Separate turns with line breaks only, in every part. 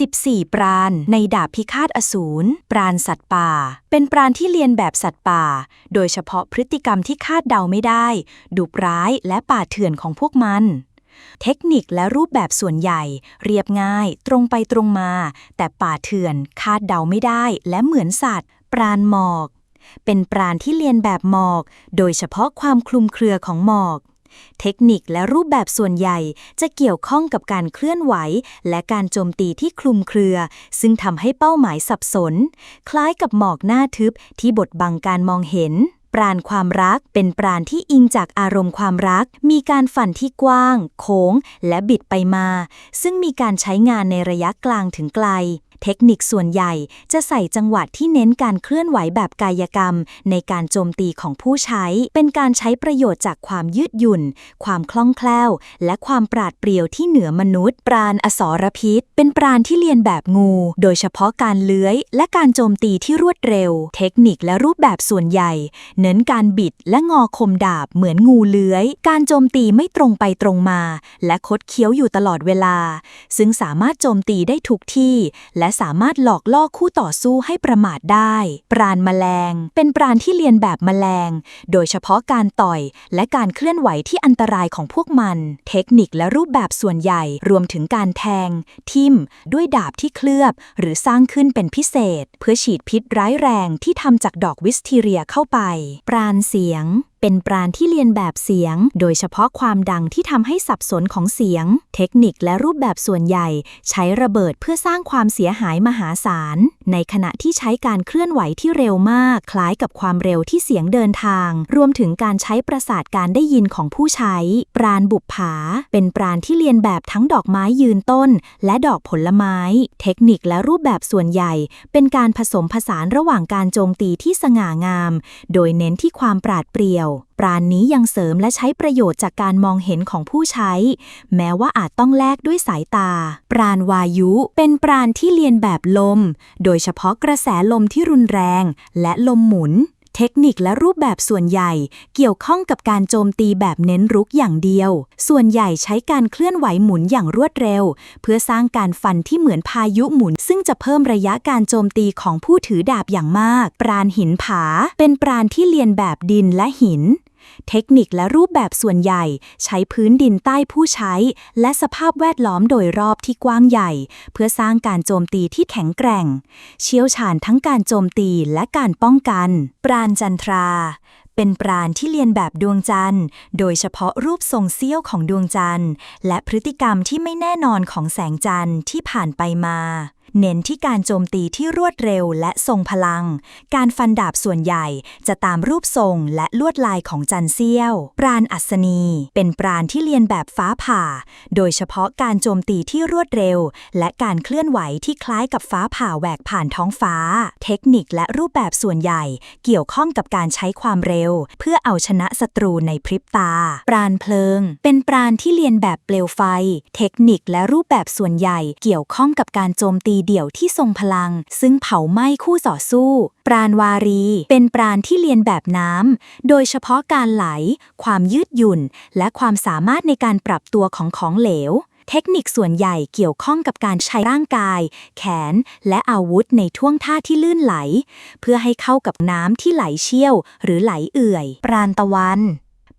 14 ปราณในดาบพิฆาตอสูร ปราณสัตว์ป่า เป็นปราณที่เรียนแบบสัตว์ป่า โดยเฉพาะพฤติกรรมที่คาดเดาไม่ได้ ดุร้ายและป่าเถื่อนของพวกมัน เทคนิคและรูปแบบส่วนใหญ่ เรียบง่าย ตรงไปตรงมา แต่ป่าเถื่อนคาดเดาไม่ได้ และเหมือนสัตว์ ปราณหมอก เป็นปราณที่เรียนแบบหมอก โดยเฉพาะความคลุมเครือของหมอก เทคนิคและรูปแบบส่วนใหญ่จะเกี่ยวข้องกับการเคลื่อนไหว และการโจมตีที่คลุมเครือ ซึ่งทำให้เป้าหมายสับสน คล้ายกับหมอกหน้าทึบที่บดบังการมองเห็น ปราณความรักเป็นปราณที่อิงจากอารมณ์ความรัก มีการฝันที่กว้าง โค้ง และบิดไปมา ซึ่งมีการใช้งานในระยะกลางถึงไกล เทคนิคส่วนใหญ่จะใส่จังหวะที่เน้นการเคลื่อนไหวแบบกายกรรม ในการโจมตีของผู้ใช้ เป็นการใช้ประโยชน์จากความยืดหยุ่น ความคล่องแคล่ว และความปราดเปรียวที่เหนือมนุษย์ ปราณอสรพิษ เป็นปราณที่เรียนแบบงู โดยเฉพาะการเลื้อย และการโจมตีที่รวดเร็ว เทคนิคและรูปแบบส่วนใหญ่เน้นการบิดและงอคมดาบเหมือนงูเลื้อย การโจมตีไม่ตรงไปตรงมา และคดเคี้ยวอยู่ตลอดเวลา ซึ่งสามารถโจมตีได้ทุกที่ และสามารถหลอกล่อคู่ต่อสู้ให้ประมาทได้ ปราณแมลง เป็นปราณที่เรียนแบบแมลง โดยเฉพาะการต่อย และการเคลื่อนไหวที่อันตรายของพวกมัน เทคนิคและรูปแบบส่วนใหญ่รวมถึงการแทง ทิ่ม ด้วยดาบที่เคลือบ หรือสร้างขึ้นเป็นพิเศษ เพื่อฉีดพิษร้ายแรงที่ทำจากดอกวิสทีเรียเข้าไปปราณเสียงเป็นปราณที่เรียนแบบเสียง โดยเฉพาะความดังที่ทำให้สับสนของเสียง เทคนิคและรูปแบบส่วนใหญ่ ใช้ระเบิดเพื่อสร้างความเสียหายมหาศาล ในขณะที่ใช้การเคลื่อนไหวที่เร็วมาก คล้ายกับความเร็วที่เสียงเดินทาง รวมถึงการใช้ประสาทการได้ยินของผู้ใช้ ปราณบุปผา เป็นปราณที่เรียนแบบทั้งดอกไม้ยืนต้น และดอกผลไม้ เทคนิคและรูปแบบส่วนใหญ่ เป็นการผสมผสานระหว่างการโจมตีที่สง่างาม โดยเน้นที่ความปราดเปรียวปราณนี้ยังเสริมและใช้ประโยชน์จากการมองเห็นของผู้ใช้ แม้ว่าอาจต้องแลกด้วยสายตา ปราณวายุเป็นปราณที่เรียนแบบลม โดยเฉพาะกระแสลมที่รุนแรง และลมหมุน เทคนิคและรูปแบบส่วนใหญ่เกี่ยวข้องกับการโจมตีแบบเน้นรุกอย่างเดียว ส่วนใหญ่ใช้การเคลื่อนไหวหมุนอย่างรวดเร็ว เพื่อสร้างการฟันที่เหมือนพายุหมุน ซึ่งจะเพิ่มระยะการโจมตีของผู้ถือดาบอย่างมาก ปราณหินผา เป็นปราณที่เลียนแบบดินและหิน เทคนิคและรูปแบบส่วนใหญ่ใช้พื้นดินใต้ผู้ใช้ และสภาพแวดล้อมโดยรอบที่กว้างใหญ่ เพื่อสร้างการโจมตีที่แข็งแกร่ง เชี่ยวชาญทั้งการโจมตีและการป้องกัน ปราณจันทรา เป็นปราณที่เรียนแบบดวงจันทร์ โดยเฉพาะรูปทรงเสี้ยวของดวงจันทร์ และพฤติกรรมที่ไม่แน่นอนของแสงจันทร์ที่ผ่านไปมา เน้นที่การโจมตีที่รวดเร็วและทรงพลัง การฟันดาบส่วนใหญ่จะตามรูปทรงและลวดลายของจันเซียว ปราณอัศนี เป็นปราณที่เรียนแบบฟ้าผ่า โดยเฉพาะการโจมตีที่รวดเร็ว และการเคลื่อนไหวที่คล้ายกับฟ้าผ่าแหวกผ่านท้องฟ้า เทคนิคและรูปแบบส่วนใหญ่ เกี่ยวข้องกับการใช้ความเร็ว เพื่อเอาชนะศัตรูในพริบตา ปราณเพลิง เป็นปราณที่เรียนแบบเปลวไฟ เทคนิคและรูปแบบส่วนใหญ่ เกี่ยวข้องกับการโจมตีเดี่ยวที่ทรงพลัง ซึ่งเผาไหม้คู่ต่อสู้ ปราณวารี เป็นปราณที่เรียนแบบน้ำ โดยเฉพาะการไหล ความยืดหยุ่น และความสามารถในการปรับตัวของของเหลว เทคนิคส่วนใหญ่เกี่ยวข้องกับการใช้ร่างกาย แขน และอาวุธในท่วงท่าที่ลื่นไหล เพื่อให้เข้ากับน้ำที่ไหลเชี่ยว หรือไหลเอื่อย ปราณตะวัน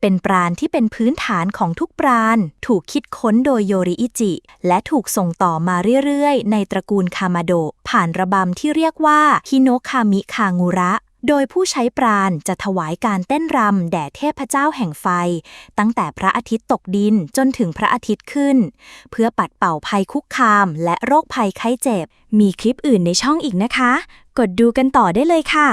เป็นปราณที่เป็นพื้นฐานของทุกปราณถูกคิดค้นโดยโยริอิจิ และถูกส่งต่อมาเรื่อยๆ ในตระกูลคามาโดะผ่านระบำที่เรียกว่าฮิโนคามิคางูระโดยผู้ใช้ปราณจะถวายการเต้นรำแด่เทพเจ้าแห่งไฟ ตั้งแต่พระอาทิตย์ตกดินจนถึงพระอาทิตย์ขึ้น เพื่อปัดเป่าภัยคุกคาม และโรคภัยไข้เจ็บ มีคลิปอื่นในช่องอีกนะคะ กดดูกันต่อได้เลยค่ะ